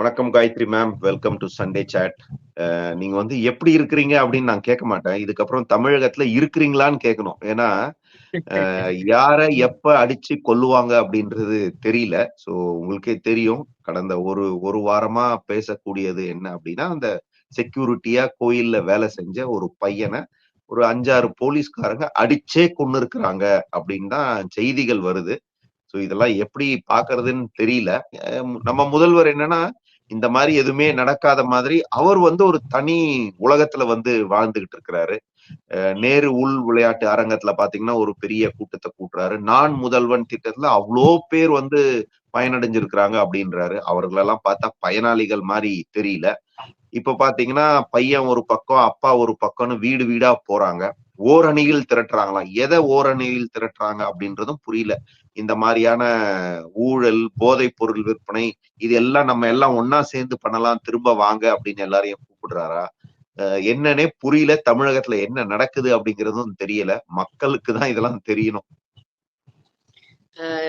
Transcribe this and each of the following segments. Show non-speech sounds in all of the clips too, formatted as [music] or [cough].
வணக்கம் Gayathri ma'am welcome to Sunday chat நீங்க வந்து எப்படி இருக்கிறீங்க அப்படின்னு நான் கேட்க மாட்டேன். இதுக்கப்புறம் தமிழகத்துல இருக்கிறீங்களான்னு கேட்கணும். ஏன்னா அஹ், யார எப்ப அடிச்சு கொல்லுவாங்க அப்படின்றது தெரியல. சோ உங்களுக்கே தெரியும் கடந்த ஒரு ஒரு வாரமா பேசக்கூடியது என்ன அப்படின்னா அந்த செக்யூரிட்டியா கோயில்ல வேலை செஞ்ச ஒரு பையனை ஒரு அஞ்சாறு போலீஸ்காரங்க அடிச்சே கொண்டு இருக்கிறாங்க அப்படின்னு தான் செய்திகள் வருது. சோ இதெல்லாம் எப்படி பாக்குறதுன்னு தெரியல. நம்ம முதல்வர் என்னன்னா இந்த மாதிரி எதுவுமே நடக்காத மாதிரி அவர் வந்து ஒரு தனி உலகத்துல வந்து வாழ்ந்துகிட்டு இருக்கிறாரு. நேரு உள் விளையாட்டு அரங்கத்துல பாத்தீங்கன்னா ஒரு பெரிய கூட்டத்தை கூட்டுறாரு. நான் முதல்வன் திட்டத்துல அவ்வளோ பேர் வந்து பயனடைஞ்சிருக்கிறாங்க அப்படின்றாரு. அவர்களெல்லாம் பார்த்தா பயனாளிகள் மாதிரி தெரியல. இப்ப பாத்தீங்கன்னா பையன் ஒரு பக்கம் அப்பா ஒரு பக்கம்னு வீடு வீடா போறாங்க. ஓரணியில் திரட்டுறாங்களாம். எதை ஓரணியில் திரட்டுறாங்க அப்படின்றதும் புரியல. இந்த மாதிரியான ஊழல் போதைப் பொருள் விற்பனை இது எல்லாம் நம்ம எல்லாம் ஒன்னா சேர்ந்து பண்ணலாம் திரும்ப வாங்க அப்படின்னு எல்லாரையும் கூப்பிடுறாரா? என்னன்னே புரியல. தமிழகத்துல என்ன நடக்குது அப்படிங்கறதும் தெரியல. மக்களுக்கு தான் இதெல்லாம் தெரியணும்.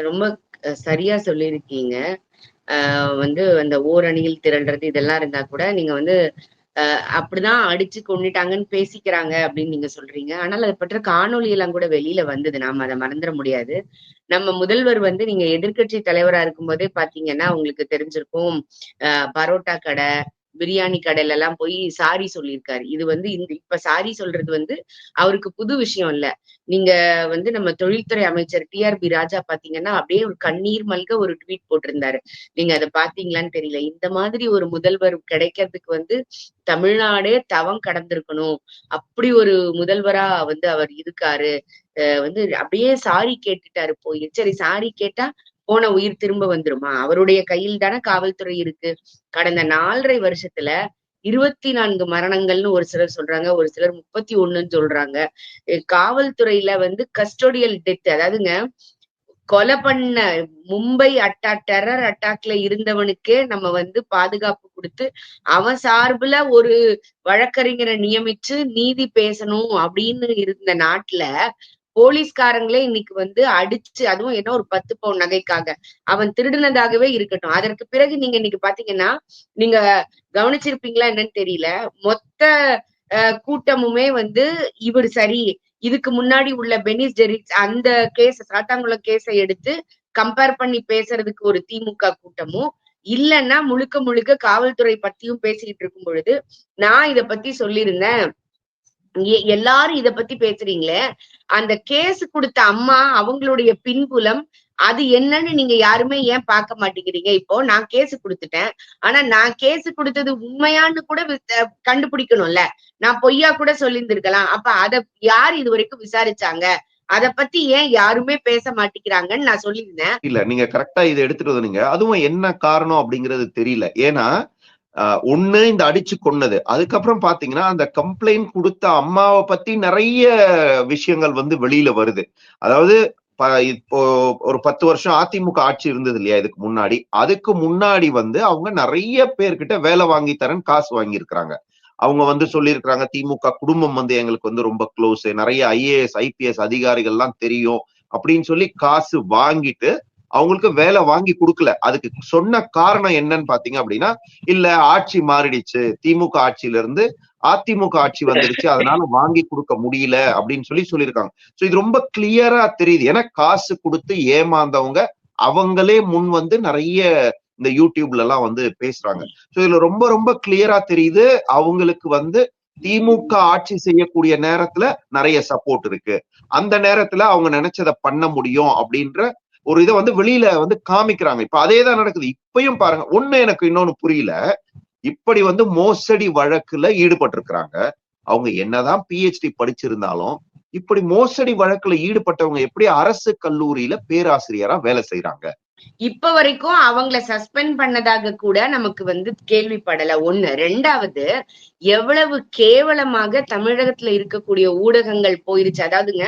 ரொம்ப சரியா சொல்லியிருக்கீங்க. ஆஹ் வந்து அந்த ஓரணியில் திரண்டது இதெல்லாம் இருந்தா கூட நீங்க வந்து அப்படிதான் அடிச்சு கொண்டுட்டாங்கன்னு பேசிக்கிறாங்க அப்படின்னு நீங்க சொல்றீங்க. ஆனால் அதை பற்ற காணொளி எல்லாம் கூட வெளியில வந்தது. நாம அதை மறந்துட முடியாது. நம்ம முதல்வர் வந்து நீங்க எதிர்க்கட்சி தலைவரா இருக்கும்போதே பாத்தீங்கன்னா உங்களுக்கு தெரிஞ்சிருக்கும். ஆஹ் பரோட்டா கடை பிரியாணி கடையில எல்லாம் போய் சாரி சொல்லியிருக்காரு. இது வந்து இந்த இப்ப சாரி சொல்றது வந்து அவருக்கு புது விஷயம் இல்ல. நீங்க வந்து நம்ம தொழில்துறை அமைச்சர் டிஆர்பி ராஜா பாத்தீங்கன்னா அப்படியே ஒரு கண்ணீர் மல்க ஒரு ட்வீட் போட்டிருந்தாரு. நீங்க அதை பாத்தீங்களான்னு தெரியல. இந்த மாதிரி ஒரு முதல்வர் கிடைக்கிறதுக்கு வந்து தமிழ்நாடே தவம் கடந்திருக்கணும். அப்படி ஒரு முதல்வரா வந்து அவர் இருக்காரு. அஹ் வந்து அப்படியே சாரி கேட்டுட்டாரு போய். சரி சாரி கேட்டா போன உயிர் திரும்ப வந்துருமா? அவருடைய கையில் தானே காவல்துறை இருக்கு. கடந்த நாலரை வருஷத்துல இருபத்தி நான்கு மரணங்கள்னு ஒரு சிலர் சொல்றாங்க ஒரு சிலர் முப்பத்தி ஒண்ணுன்னு சொல்றாங்க. காவல்துறையில வந்து கஸ்டோடியல் டெத் அதாவதுங்க கொலை பண்ண மும்பை அட்டா டெரர் அட்டாக்ல இருந்தவனுக்கே நம்ம வந்து பாதுகாப்பு கொடுத்து அவன் சார்புல ஒரு வழக்கறிஞரை நியமிச்சு நீதி பேசணும் அப்படின்னு இருந்த நாட்டுல போலீஸ்காரங்களே இன்னைக்கு வந்து அடிச்சு அதுவும் என்ன ஒரு பத்து பவுன் நகைக்காக அவன் திருடினதாகவே இருக்கட்டும். அதற்கு பிறகு நீங்க இன்னைக்கு பாத்தீங்கன்னா நீங்க கவனிச்சிருப்பீங்களா என்னன்னு தெரியல. மொத்த கூட்டமுமே வந்து இவர் சரி. இதுக்கு முன்னாடி உள்ள பெனிஸ் ஜெரிக்ஸ் அந்த கேஸ் சாத்தாங்குளம் கேஸை எடுத்து கம்பேர் பண்ணி பேசுறதுக்கு ஒரு திமுக கூட்டமும் இல்லைன்னா முழுக்க முழுக்க காவல்துறை பத்தியும் பேசிக்கிட்டு இருக்கும் பொழுது நான் இத பத்தி சொல்லியிருந்தேன். எல்லாரும் இத பத்தி பேசுறீங்களே? அந்த கேஸ் கொடுத்த அம்மா அவங்களுடைய பின்புலம் அது என்னன்னு நீங்க யாருமே ஏன் பார்க்க மாட்டேங்கிறீங்க? இப்போ நான் கேஸ் கொடுத்துட்டேன். ஆனா நான் கேஸ் கொடுத்தது உண்மையான்னு கூட கண்டுபிடிக்கணும்ல. நான் பொய்யா கூட சொல்லியிருந்திருக்கலாம். அப்ப அத யார் இது வரைக்கும் விசாரிச்சாங்க? அத பத்தி ஏன் யாருமே பேச மாட்டேங்கிறாங்கன்னு நான் சொல்லியிருந்தேன். இல்ல நீங்க கரெக்டா இதை எடுத்துட்டு வந்தீங்க. அதுவும் என்ன காரணம் அப்படிங்கிறது தெரியல. ஏன்னா ஒண்ணு இந்த அடிச்சு கொன்னது. அதுக்கப்புறம் பாத்தீங்கன்னா அந்த கம்ப்ளைண்ட் கொடுத்த அம்மாவை பத்தி நிறைய விஷயங்கள் வந்து வெளியில வருது. அதாவது இப்போ ஒரு பத்து வருஷம் அதிமுக ஆட்சி இருந்தது இல்லையா இதுக்கு முன்னாடி. அதுக்கு முன்னாடி வந்து அவங்க நிறைய பேர்கிட்ட வேலை வாங்கி தரேன் காசு வாங்கியிருக்கிறாங்க. அவங்க வந்து சொல்லியிருக்கிறாங்க திமுக குடும்பம் வந்து எங்களுக்கு வந்து ரொம்ப க்ளோஸ் நிறைய ஐஏஎஸ் ஐபிஎஸ் அதிகாரிகள்லாம் தெரியும். அப்படின்னு சொல்லி காசு வாங்கிட்டு அவங்களுக்கு வேலை வாங்கி கொடுக்கல. அதுக்கு சொன்ன காரணம் என்னன்னு பாத்தீங்க அப்படின்னா இல்ல ஆட்சி மாறிடுச்சு. திமுக ஆட்சியில இருந்து அதிமுக ஆட்சி வந்துருச்சு. அதனால வாங்கி கொடுக்க முடியல அப்படின்னு சொல்லி சொல்லியிருக்காங்க. சோ இது ரொம்ப கிளியரா தெரியுது. ஏன்னா காசு கொடுத்து ஏமாந்தவங்க அவங்களே முன் வந்து நிறைய இந்த யூடியூப்ல எல்லாம் வந்து பேசுறாங்க. சோ இதுல ரொம்ப ரொம்ப கிளியரா தெரியுது. அவங்களுக்கு வந்து திமுக ஆட்சி செய்யக்கூடிய நேரத்துல நிறைய சப்போர்ட் இருக்கு. அந்த நேரத்துல அவங்க நினைச்சதை பண்ண முடியும் அப்படின்ற ஒரு இதை வந்து வெளியில வந்து காமிக்கிறாங்க. இப்ப அதே தான் நடக்குது. இப்பயும் பாருங்க ஒண்ணு எனக்கு இன்னொன்னு புரியல. இப்படி வந்து மோசடி வழக்குல ஈடுபட்டிருக்கிறாங்க. அவங்க என்னதான் பிஹெச்டி படிச்சிருந்தாலும் இப்படி மோசடி வழக்குல ஈடுபட்டவங்க எப்படி அரசு கல்லூரியில பேராசிரியரா வேலை செய்யறாங்க இப்ப வரைக்கும் அவங்கள சஸ்பெண்ட் பண்ணதாக கூட நமக்கு வந்து கேள்விப்படல. ஒண்ணு. ரெண்டாவது எவ்வளவு கேவலமாக தமிழகத்துல இருக்கக்கூடிய ஊடகங்கள் போயிருச்சு. அதாவதுங்க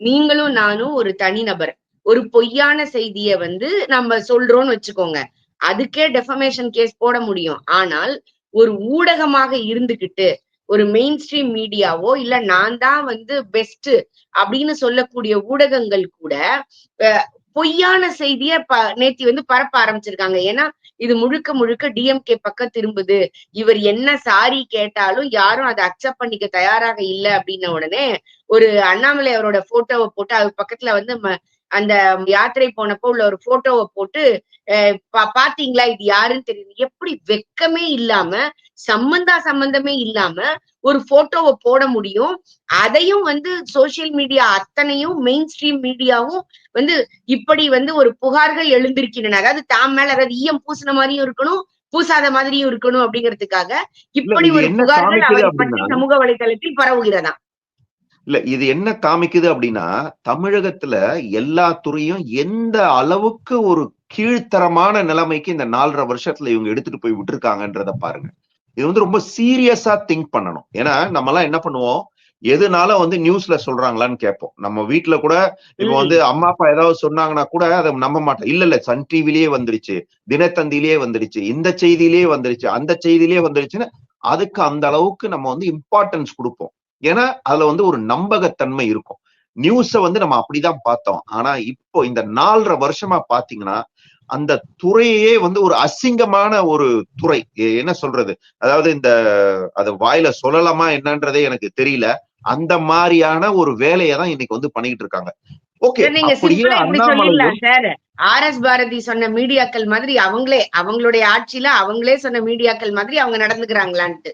நீங்களும் நானும் ஒரு தனிநபர். ஒரு பொய்யான செய்திய வந்து நம்ம சொல்றோம்னு வச்சுக்கோங்க. அதுக்கே டெஃபமேஷன் கேஸ் போட முடியும். ஆனால் ஒரு ஊடகமாக இருந்துகிட்டு ஒரு மெயின் ஸ்ட்ரீம் மீடியாவோ இல்ல நான் தான் வந்து பெஸ்ட் அப்படின்னு சொல்லக்கூடிய ஊடகங்கள் கூட அஹ், பொய்யான செய்திய ப நேத்தி வந்து பரப்ப ஆரம்பிச்சிருக்காங்க. ஏன்னா இது முழுக்க முழுக்க டிஎம்கே பக்கம் திரும்புது. இவர் என்ன சாரி கேட்டாலும் யாரும் அதை அக்செப்ட் பண்ணிக்க தயாராக இல்ல அப்படின்ன உடனே ஒரு அண்ணாமலை அவரோட போட்டோவை போட்டு அது பக்கத்துல வந்து ம- அந்த யாத்திரை போனப்போ உள்ள ஒரு போட்டோவை போட்டு பாத்தீங்களா? இது யாருன்னு தெரியுது எப்படி வெக்கமே இல்லாம சம்பந்தா சம்பந்தமே இல்லாம ஒரு போட்டோவை போட முடியும். அதையும் வந்து சோசியல் மீடியா அத்தனையும் மெயின் ஸ்ட்ரீம் மீடியாவும் வந்து இப்படி வந்து ஒரு புகார்கள் எழுந்திருக்கின்றன. அதாவது தாம் மேல அதாவது ஈயம் பூசின மாதிரியும் இருக்கணும் பூசாத மாதிரியும் இருக்கணும் அப்படிங்கிறதுக்காக இப்படி ஒரு புகார்கள் சமூக வலைதளத்தில் பரவுகிறதா? இல்ல இது என்ன காமிக்குது அப்படின்னா தமிழகத்துல எல்லா துறையும் எந்த அளவுக்கு ஒரு கீழ்த்தரமான நிலைமைக்கு இந்த நாலரை வருஷத்துல இவங்க எடுத்துட்டு போய் விட்டுருக்காங்கன்றத பாருங்க. இது வந்து ரொம்ப சீரியஸா திங்க் பண்ணணும். ஏன்னா நம்ம எல்லாம் என்ன பண்ணுவோம்? எதுனால வந்து நியூஸ்ல சொல்றாங்களான்னு கேட்போம். நம்ம வீட்ல கூட இப்ப. வந்து அம்மா அப்பா ஏதாவது சொன்னாங்கன்னா கூட அதை நம்ப மாட்டோம். இல்ல இல்ல சன் டிவிலேயே வந்துருச்சு தினத்தந்திலேயே வந்துருச்சு இந்த செய்தியிலேயே வந்துருச்சு அந்த செய்தியிலேயே வந்துருச்சுன்னு அதுக்கு அந்த அளவுக்கு நம்ம வந்து இம்பார்ட்டன்ஸ் கொடுப்போம். ஏன்னா அதுல வந்து ஒரு நம்பகத்தன்மை இருக்கும். நியூஸ வந்து நம்ம அப்படிதான் பார்த்தோம். ஆனா இப்போ இந்த நாலரை வருஷமா பாத்தீங்கன்னா அந்த துறையே வந்து ஒரு அசிங்கமான ஒரு துறை. என்ன சொல்றது? அதாவது இந்த அது வாயில சொல்லலாமா என்னன்றதே எனக்கு தெரியல. அந்த மாதிரியான ஒரு வேலையை தான் இன்னைக்கு வந்து பண்ணிட்டு இருக்காங்க. ஓகே ஆர் எஸ் பாரதி சொன்ன மீடியாக்கள் மாதிரி அவங்களே அவங்களுடைய ஆட்சியில அவங்களே சொன்ன மீடியாக்கள் மாதிரி அவங்க நடந்துக்கிறாங்களான்ட்டு.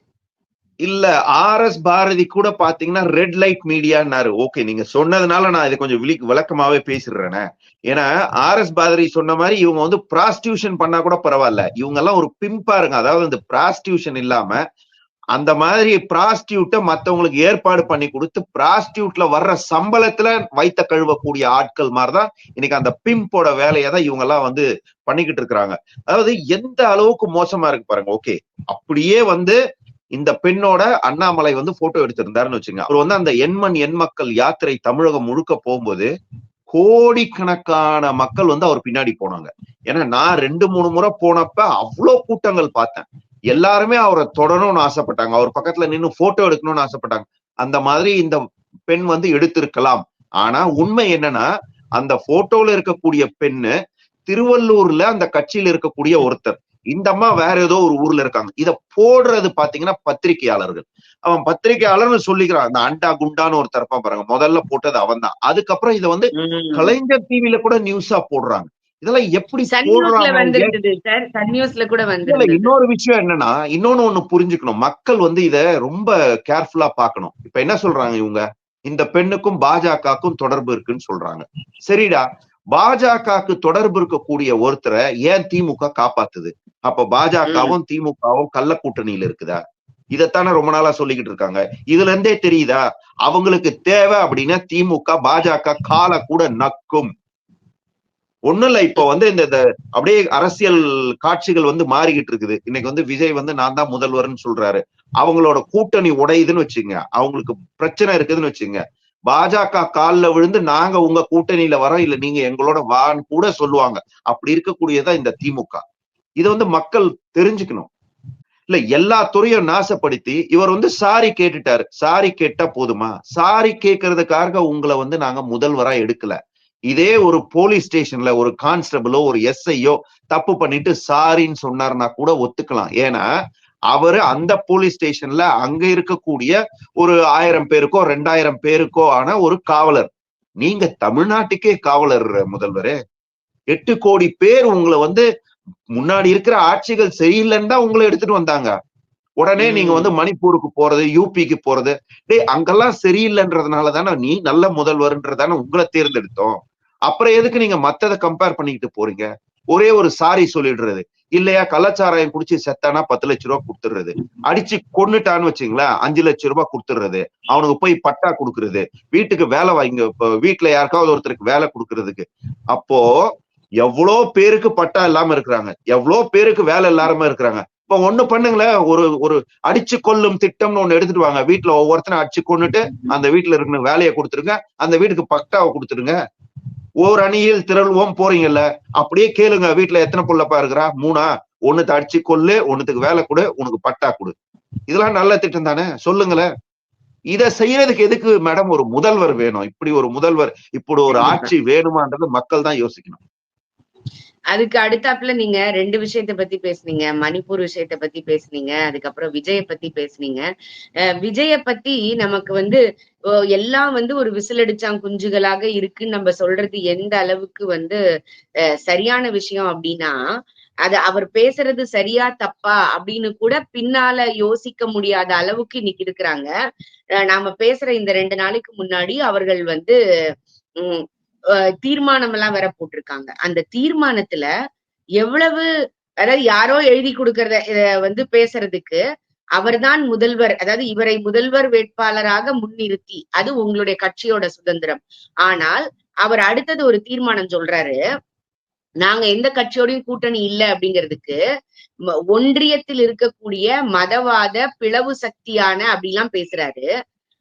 இல்ல ஆர் எஸ் பாரதி கூட பாத்தீங்கன்னா ரெட் லைட் மீடியான்னாரு ஓகே நீங்க சொன்னதுனால நான் இதை கொஞ்சம் விழி விளக்கமாவே பேசிடுறேனே. ஏன்னா ஆர் எஸ் பாரதி சொன்ன மாதிரி இவங்க வந்து ப்ராஸ்டியூஷன் பண்ணா கூட பரவாயில்ல. இவங்க எல்லாம் ஒரு பிம்பாருங்க அதாவது இந்த ப்ராஸ்டியூஷன் இல்லாம அந்த மாதிரி ப்ராஸ்டியூட்டை மத்தவங்களுக்கு ஏற்பாடு பண்ணி கொடுத்து ப்ராஸ்டியூட்ல வர்ற சம்பளத்துல வைத்த கழுவக்கூடிய ஆட்கள் மாதிரிதான் இன்னைக்கு அந்த பிம்போட வேலையை தான் இவங்க எல்லாம் வந்து பண்ணிக்கிட்டு இருக்கிறாங்க. அதாவது எந்த அளவுக்கு மோசமா இருக்கு பாருங்க. ஓகே அப்படியே வந்து இந்த பெண்ணோட அண்ணாமலை வந்து போட்டோ எடுத்திருந்தாருன்னு வச்சுங்க அவர் வந்து அந்த எண்மண் எண் மக்கள் யாத்திரை தமிழகம் முழுக்க போகும்போது கோடிக்கணக்கான மக்கள் வந்து அவர் பின்னாடி போனாங்க. ஏன்னா நான் ரெண்டு மூணு முறை போனப்ப அவ்வளோ கூட்டங்கள் பார்த்தேன். எல்லாருமே அவரை தொடணும்னு ஆசைப்பட்டாங்க. அவர் பக்கத்துல நின்னு போட்டோ எடுக்கணும்னு ஆசைப்பட்டாங்க. அந்த மாதிரி இந்த பெண் வந்து எடுத்திருக்கலாம். ஆனா உண்மை என்னன்னா அந்த போட்டோல இருக்கக்கூடிய பெண்ணு திருவள்ளூர்ல அந்த கட்சியில இருக்கக்கூடிய ஒருத்தர். இந்த அம்மா வேற ஏதோ ஒரு ஊர்ல இருக்காங்க. இத போடுறது பாத்தீங்கன்னா பத்திரிகையாளர்கள். அவன் பத்திரிகையாளர்னு சொல்லிக்கிறான். அந்த அண்டா குண்டான்னு ஒருத்தர் இருப்பான் பாருங்க. முதல்ல போட்டது அவன் தான் அதுக்கப்புறம் இத வந்து. கலைஞர் டிவில கூட நியூஸா போடுறாங்க. இதெல்லாம் எப்படி போடுறாங்க? இன்னொரு விஷயம் என்னன்னா இன்னொன்னு ஒண்ணு புரிஞ்சுக்கணும். மக்கள் வந்து இத ரொம்ப கேர்ஃபுல்லா பார்க்கணும். இப்ப என்ன சொல்றாங்க இவங்க? இந்த பெண்ணுக்கும் பாஜகவுக்கும் தொடர்பு இருக்குன்னு சொல்றாங்க. சரிடா. பாஜகவுக்கு தொடர்பு இருக்கக்கூடிய ஒருத்தரை ஏன் திமுக காப்பாத்துது? அப்ப பாஜகவும் திமுகவும் கள்ள கூட்டணியில இருக்குதா? இதைத்தானே ரொம்ப நாளா சொல்லிக்கிட்டு இருக்காங்க. இதுல இருந்தே தெரியுதா? அவங்களுக்கு தேவை அப்படின்னா திமுக பாஜக காலை கூட நக்கும். ஒண்ணும் இல்ல இப்ப வந்து இந்த அப்படியே அரசியல் காட்சிகள் வந்து மாறிக்கிட்டு இருக்குது. இன்னைக்கு வந்து விஜய் வந்து நான் தான் முதல்வர்னு சொல்றாரு. அவங்களோட கூட்டணி உடையுதுன்னு வச்சுங்க. அவங்களுக்கு பிரச்சனை இருக்குதுன்னு வச்சுங்க. பாஜக கால்ல விழுந்து நாங்க உங்க கூட்டணியில வரோம் இல்ல நீங்க எங்களோட வான்னு கூட சொல்லுவாங்க. அப்படி இருக்கக்கூடியதா இந்த திமுக. இதை வந்து மக்கள் தெரிஞ்சுக்கணும். இல்ல எல்லா துறையும் நாசப்படுத்தி இவர் வந்து சாரி கேட்டுட்டாரு. சாரி கேட்டா போதுமா? சாரி கேட்கறதுக்காக உங்களை வந்து நாங்க முதல்வரா எடுக்கல. இதே ஒரு போலீஸ் ஸ்டேஷன்ல ஒரு கான்ஸ்டபிளோ ஒரு எஸ்ஐயோ தப்பு பண்ணிட்டு சாரின்னு சொன்னார்னா கூட ஒத்துக்கலாம். ஏன்னா அவரு அந்த போலீஸ் ஸ்டேஷன்ல அங்க இருக்கக்கூடிய ஒரு ஆயிரம் பேருக்கோ ரெண்டாயிரம் பேருக்கோ ஆன ஒரு காவலர். நீங்க தமிழ்நாட்டுக்கே காவலர் முதல்வரே. எட்டு கோடி பேர் உங்களை வந்து முன்னாடி இருக்கிற ஆட்சிகள் சரியில்லைன்னு தான் உங்களை எடுத்துட்டு வந்தாங்க. உடனே நீங்க வந்து மணிப்பூருக்கு போறது யூபிக்கு போறது. டேய் அங்கெல்லாம் சரியில்லைன்றதுனால தானே நீ நல்ல முதல்வர்ன்றதானே உங்களை தேர்ந்தெடுத்தோம். அப்புறம் எதுக்கு நீங்க மத்ததை கம்பேர் பண்ணிக்கிட்டு போறீங்க? ஒரே ஒரு சாரி சொல்லிடுறது. இல்லையா கள்ளச்சாராயம் குடிச்சு செத்தானா பத்து லட்ச ரூபா கொடுத்துடுறது. அடிச்சு கொன்னுட்டான்னு வச்சுங்களேன் அஞ்சு லட்ச ரூபாய் கொடுத்துடுறது. அவனுக்கு போய் பட்டா கொடுக்கறது. வீட்டுக்கு வேலை வாங்க வீட்டுல யாருக்காவது ஒருத்தருக்கு வேலை கொடுக்கறதுக்கு. அப்போ எவ்வளோ பேருக்கு பட்டா இல்லாம இருக்கிறாங்க? எவ்வளோ பேருக்கு வேலை இல்லாம இருக்கிறாங்க? இப்ப ஒண்ணு பண்ணுங்களேன். ஒரு ஒரு அடிச்சு கொல்லும் திட்டம்னு ஒண்ணு எடுத்துட்டு வாங்க. வீட்டுல ஒவ்வொருத்தரும் அடிச்சு கொண்டுட்டு அந்த வீட்டுல இருக்கிற வேலையை கொடுத்துருங்க. அந்த வீட்டுக்கு பட்டாவை கொடுத்துருங்க. ஓர் அணியில் திரள்வோம் போறீங்கல்ல. அப்படியே கேளுங்க. வீட்டுல எத்தனை புள்ளப்பா இருக்கிறா? மூணா. ஒண்ணுத்த அடிச்சு கொள்ளு ஒண்ணுத்துக்கு வேலை கொடு உனக்கு பட்டா கொடு. இதெல்லாம் நல்ல திட்டம் தானே? சொல்லுங்களேன். இத செய்யறதுக்கு எதுக்கு மேடம் ஒரு முதல்வர் வேணும்? இப்படி ஒரு முதல்வர் இப்படி ஒரு ஆட்சி வேணுமான்றது மக்கள் தான் யோசிக்கணும். அதுக்கு அடுத்தாப்புல நீங்க ரெண்டு விஷயத்த பத்தி பேசுனீங்க மணிப்பூர் விஷயத்த பத்தி பேசுனீங்க அதுக்கப்புறம் விஜய பத்தி பேசுனீங்க. விஜய பத்தி நமக்கு வந்து எல்லாம் வந்து ஒரு விசிலடிச்சாங் குஞ்சுகளாக இருக்குன்னு நம்ம சொல்றது எந்த அளவுக்கு வந்து அஹ், சரியான விஷயம் அப்படின்னா அது அவர் பேசுறது சரியா தப்பா அப்படின்னு கூட பின்னால யோசிக்க முடியாத அளவுக்கு இன்னைக்கு இருக்கிறாங்க. அஹ், நாம பேசுற இந்த ரெண்டு நாளைக்கு முன்னாடி அவர்கள் வந்து உம் தீர்மானம் எல்லாம் வேற போட்டிருக்காங்க. அந்த தீர்மானத்துல எவ்வளவு அதாவது யாரோ எழுதி கொடுக்கறத வந்து பேசுறதுக்கு அவர்தான் முதல்வர் அதாவது இவரை முதல்வர் வேட்பாளராக முன்னிறுத்தி அது உங்களுடைய கட்சியோட சுதந்திரம். ஆனால் அவர் அடுத்தது ஒரு தீர்மானம் சொல்றாரு நாங்க எந்த கட்சியோடையும் கூட்டணி இல்ல அப்படிங்கிறதுக்கு ஒன்றியத்தில் இருக்கக்கூடிய மதவாத பிளவு சக்தியான அப்படிலாம் பேசுறாரு.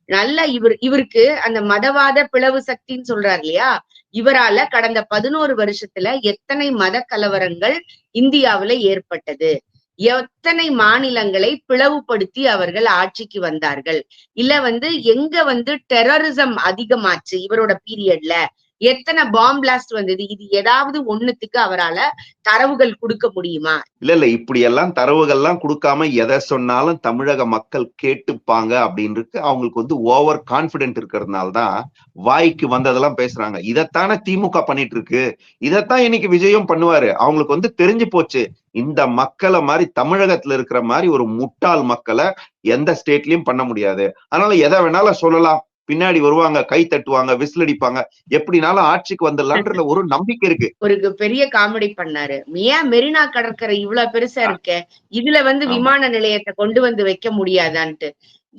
நல்லா இவர் இவருக்கு அந்த மதவாத பிளவு சக்தின்னு சொல்றாரு இல்லையா? இவரால கடந்த பதினோரு வருஷத்துல எத்தனை மத கலவரங்கள் இந்தியாவுல ஏற்பட்டது? எத்தனை மாநிலங்களை பிளவுபடுத்தி அவர்கள் ஆட்சிக்கு வந்தார்கள்? இல்ல வந்து எங்க வந்து டெரரிசம் அதிகமாச்சு இவரோட பீரியட்ல எத்தனை பாம் பிளாஸ்ட் வந்தது? இது ஏதாவது ஒண்ணுத்துக்கு அவரால தரவுகள் கொடுக்க முடியுமா? இல்ல இல்ல இப்படி எல்லாம் தரவுகள்லாம் கொடுக்காம எதை சொன்னாலும் தமிழக மக்கள் கேட்டுப்பாங்க அப்படின்னு இருக்கு அவங்களுக்கு வந்து ஓவர் கான்பிடென்ட் இருக்கிறதுனால தான் வாய்க்கு வந்ததெல்லாம் பேசுறாங்க. இதைத்தானே திமுக பண்ணிட்டு இருக்கு இதைத்தான் இன்னைக்கு விஜயம் பண்ணுவாரு. அவங்களுக்கு வந்து தெரிஞ்சு போச்சு. இந்த மக்களை மாதிரி தமிழகத்துல இருக்கிற மாதிரி ஒரு முட்டாள் மக்களை எந்த ஸ்டேட்லயும் பண்ண முடியாது. அதனால எதை வேணாலும் சொல்லலாம். பின்னாடி வருவாங்க கை தட்டுவாங்க விசில் அடிப்பாங்க. எப்படினாலும் ஆட்சிக்கு வந்துடலான்ற ஒரு நம்பிக்கை இருக்கு. ஒரு பெரிய காமெடி பண்ணாரு. ஏன் மெரினா கடற்கரை இவ்வளவு பெருசா இருக்க? இதுல வந்து. விமான நிலையத்தை கொண்டு வந்து வைக்க முடியாதான்ட்டு.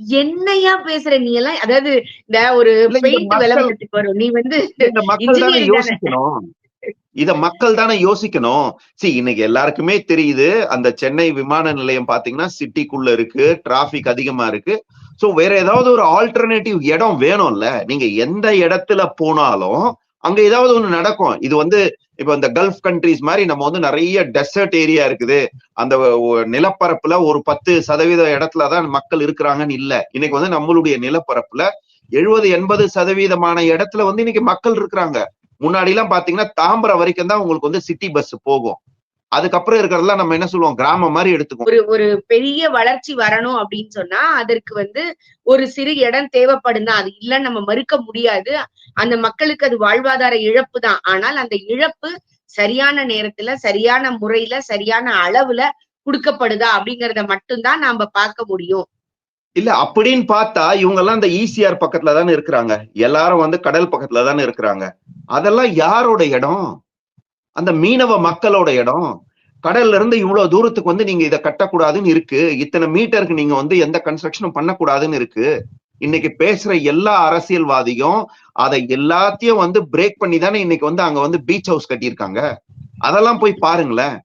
என்னையா பேசுற நீ எல்லாம்? அதாவது இந்த ஒரு பெயிண்ட் விளம்பரத்துக்கு வரும். நீ வந்து. யோசிக்கணும். இத மக்கள் தானே யோசிக்கணும். சி இன்னைக்கு எல்லாருக்குமே தெரியுது. அந்த சென்னை விமான நிலையம் பாத்தீங்கன்னா சிட்டிக்குள்ள இருக்கு. டிராபிக் அதிகமா இருக்கு. சோ வேற ஏதாவது ஒரு ஆல்டர்னேட்டிவ் இடம் வேணும்ல நீங்க எந்த இடத்துல போனாலும் அங்க ஏதாவது ஒண்ணு நடக்கும். இது வந்து இப்ப இந்த கல்ஃப் கண்ட்ரிஸ் மாதிரி நம்ம வந்து நிறைய டெசர்ட் ஏரியா இருக்குது. அந்த நிலப்பரப்புல ஒரு பத்து சதவீத இடத்துலதான் மக்கள் இருக்கிறாங்கன்னு இல்ல. இன்னைக்கு வந்து நம்மளுடைய நிலப்பரப்புல எழுபது எண்பது சதவீதமான இடத்துல வந்து இன்னைக்கு மக்கள் இருக்கிறாங்க. முன்னாடி எல்லாம் பாத்தீங்கன்னா தாம்பரம் வரைக்கும் தான் உங்களுக்கு வந்து சிட்டி பஸ் போகும். அதுக்கப்புறம் இருக்கிறதெல்லாம் நம்ம என்ன சொல்லுவோம்? கிராமம் மாதிரி எடுத்துக்குவோம். ஒரு ஒரு பெரிய வளர்ச்சி வரணும் அப்படின்னு சொன்னா அதற்கு வந்து ஒரு சிறு இடம் தேவைப்படும் தான். அது இல்லைன்னு நம்ம மறுக்க முடியாது. அந்த மக்களுக்கு அது வாழ்வாதார இழப்பு தான். ஆனால் அந்த இழப்பு சரியான நேரத்துல சரியான முறையில சரியான அளவுல கொடுக்கப்படுதா அப்படிங்கறத மட்டும்தான் நாம பார்க்க முடியும். இல்ல அப்படின்னு பார்த்தா இவங்க எல்லாம் இந்த ஈசிஆர் பக்கத்துல தானே இருக்கிறாங்க. எல்லாரும் வந்து கடல் பக்கத்துல தானே இருக்கிறாங்க. அதெல்லாம் யாரோட இடம்? அந்த மீனவ மக்களோட இடம். கடல்ல இருந்து இவ்வளவு தூரத்துக்கு வந்து நீங்க இதை கட்டக்கூடாதுன்னு இருக்கு. இத்தனை மீட்டருக்கு நீங்க வந்து எந்த கன்ஸ்ட்ரக்ஷனும் பண்ணக்கூடாதுன்னு இருக்கு. இன்னைக்கு பேசுற எல்லா அரசியல்வாதியும் அதை எல்லாத்தையும் வந்து பிரேக் பண்ணி தானே இன்னைக்கு வந்து அங்க வந்து பீச் ஹவுஸ் கட்டியிருக்காங்க. அதெல்லாம் போய் பாருங்களேன்.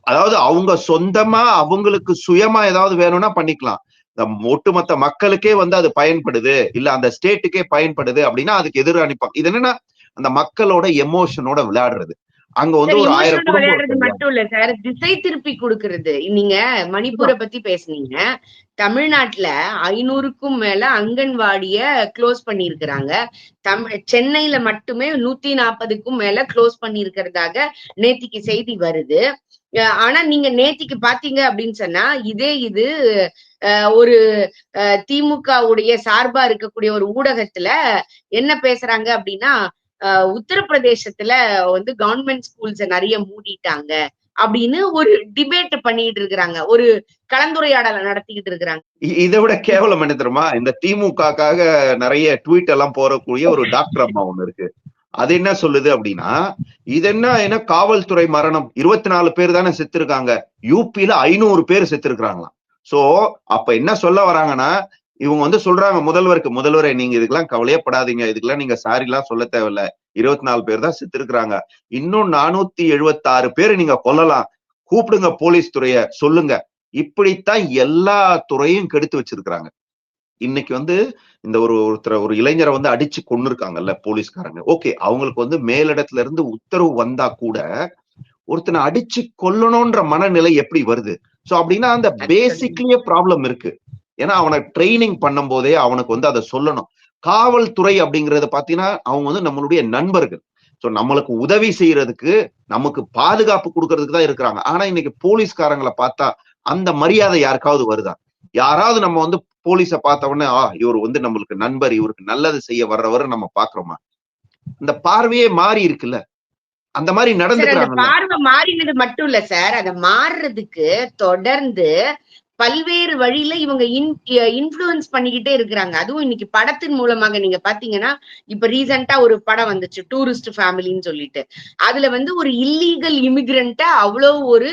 அதாவது அவங்க சொந்தமா அவங்களுக்கு சுயமா ஏதாவது வேணும்னா பண்ணிக்கலாம். இந்த ஒட்டுமொத்த மக்களுக்கே வந்து அது பயன்படுது. இல்ல அந்த ஸ்டேட்டுக்கே பயன்படுது அப்படின்னா அதுக்கு எதிர் அனுப்பாங்க இது என்னன்னா அந்த மக்களோட எமோஷனோட விளையாடுறது. அங்க வந்து ஒரு ஆயிரம் குடும்பம். மட்டும் இல்ல சார். திசை திருப்பி கொடுக்கறது. நீங்க மணிப்பூரை பத்தி பேசுனீங்க. தமிழ்நாட்டுல ஐநூறுக்கும் மேல அங்கன்வாடிய க்ளோஸ் பண்ணியிருக்கிறாங்க. தமிழ் சென்னையில மட்டுமே நூத்தி நாற்பதுக்கும் மேல க்ளோஸ் பண்ணியிருக்கிறதாக நேத்திக்கு செய்தி வருது. ஆனா நீங்க நேத்திக்கு பாத்தீங்க அப்படின்னு சொன்னா இதே இது ஒரு திமுகவுடைய சார்பா இருக்கக்கூடிய ஒரு ஊடகத்துல என்ன பேசுறாங்க அப்படின்னா உத்தரப்பிரதேசத்துல வந்து கவர்மெண்ட் ஸ்கூல்ஸ நிறைய மூடிட்டாங்க அப்படின்னு ஒரு டிபேட் பண்ணிட்டு இருக்கிறாங்க. ஒரு கலந்துரையாடலை நடத்திக்கிட்டு இருக்கிறாங்க. இதை விட கேவலம் என்ன தெரியுமா? இந்த திமுகக்காக நிறைய ட்வீட் எல்லாம் போறக்கூடிய ஒரு டாக்டர் அம்மா ஒண்ணு இருக்கு. அது என்ன சொல்லுது அப்படின்னா இது என்ன என்ன காவல்துறை மரணம்? இருபத்தி நாலு பேர் தானே செத்துருக்காங்க. யூபியில ஐநூறு பேர் செத்துருக்காங்களாம் சோ அப்ப என்ன சொல்ல வராங்கன்னா இவங்க வந்து சொல்றாங்க முதல்வருக்கு முதல்வரே நீங்க இதுக்கெல்லாம் கவலையப்படாதீங்க. இதுக்கெல்லாம் நீங்க சாரி எல்லாம் சொல்ல தேவையில்ல. இருபத்தி நாலு பேர் தான் செத்துருக்காங்க இன்னும் நானூத்தி எழுபத்தி ஆறு பேர் நீங்க கொல்லலாம். கூப்பிடுங்க போலீஸ் துறைய சொல்லுங்க. இப்படித்தான் எல்லா துறையும் கெடுத்து வச்சிருக்கிறாங்க. இன்னைக்கு வந்து இந்த ஒரு ஒருத்தர் ஒரு இளைஞரை வந்து அடிச்சு கொண்டு இருக்காங்கல்ல போலீஸ்காரங்க. ஓகே அவங்களுக்கு வந்து மேலிடத்துல இருந்து உத்தரவு வந்தா கூட ஒருத்தனை அடிச்சு கொல்லணும்ன்ற மனநிலை எப்படி வருது? சோ அப்படின்னா அந்த பேசிக்லயே ப்ராப்ளம் இருக்கு. ஏன்னா அவனை ட்ரைனிங் பண்ணும் போதே அவனுக்கு வந்து அதை சொல்லணும். காவல்துறை அப்படிங்கறது பாத்தீங்கன்னா அவங்க வந்து நம்மளுடைய நண்பர்கள். சோ நம்மளுக்கு உதவி செய்யறதுக்கு நமக்கு பாதுகாப்பு கொடுக்கறதுக்கு தான் இருக்கிறாங்க. ஆனா இன்னைக்கு போலீஸ்காரங்களை பார்த்தா அந்த மரியாதை யாருக்காவது வருதா? யாராவது நம்ம வந்து போலீஸ பார்த்த உடனே ஆ இவர் வந்து நம்மளுக்கு நண்பர் இவருக்கு நல்லது செய்ய வர்றவர் நம்ம பாக்குறோமா இந்த பார்வையே மாறி இருக்குல்ல? அந்த மாதிரி நடந்துக்கிறாங்கல்ல? பார்வை மாறினது மட்டும் இல்ல சார். அதை மாறுறதுக்கு தொடர்ந்து பல்வேறு வழியில இவங்க இன் இன்ஃபுளுன்ஸ் பண்ணிக்கிட்டே இருக்கிறாங்க. அதுவும் இன்னைக்கு படத்தின் மூலமாக நீங்க பாத்தீங்கன்னா இப்ப ரீசெண்டா ஒரு படம் வந்துச்சு டூரிஸ்ட் ஃபேமிலின்னு சொல்லிட்டு. அதுல வந்து ஒரு இல்லீகல் இமிகிரண்ட்ட அவ்வளவு ஒரு